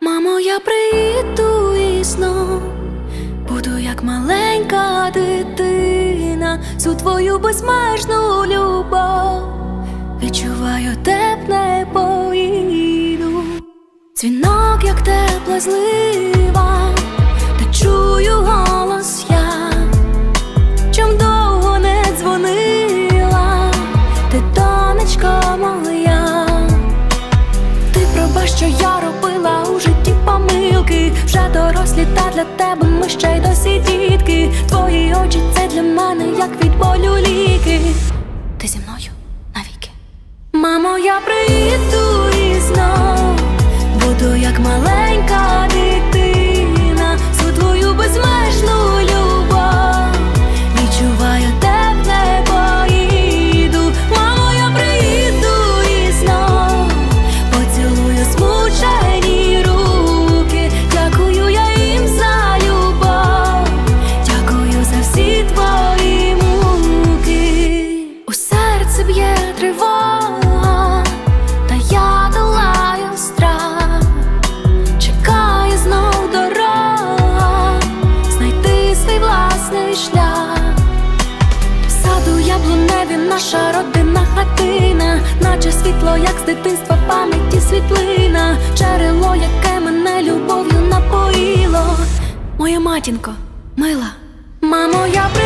Мамо, я приїду і знов буду як маленька дитина, всю твою безмежну любов. Відчуваю тепле поїду, дзвінок, як тепла злива, та чую голос я, чом довго не дзвонила, ти донечко. Ти пробач, що я робила помилки. Вже дорослі, та для тебе ми ще й досі дітки. Твої очі це для мене, як від болю ліки. Ти зі мною навіки. Мамо, я приїду тривога, та я долаю страх. Чекає знов дорога, знайти свій власний шлях. В саду яблуневі наша родинна хатина, наче світло, як з дитинства пам'яті світлина, джерело, яке мене любов'ю напоїло. Моя матінко, мила, мамо, я приїду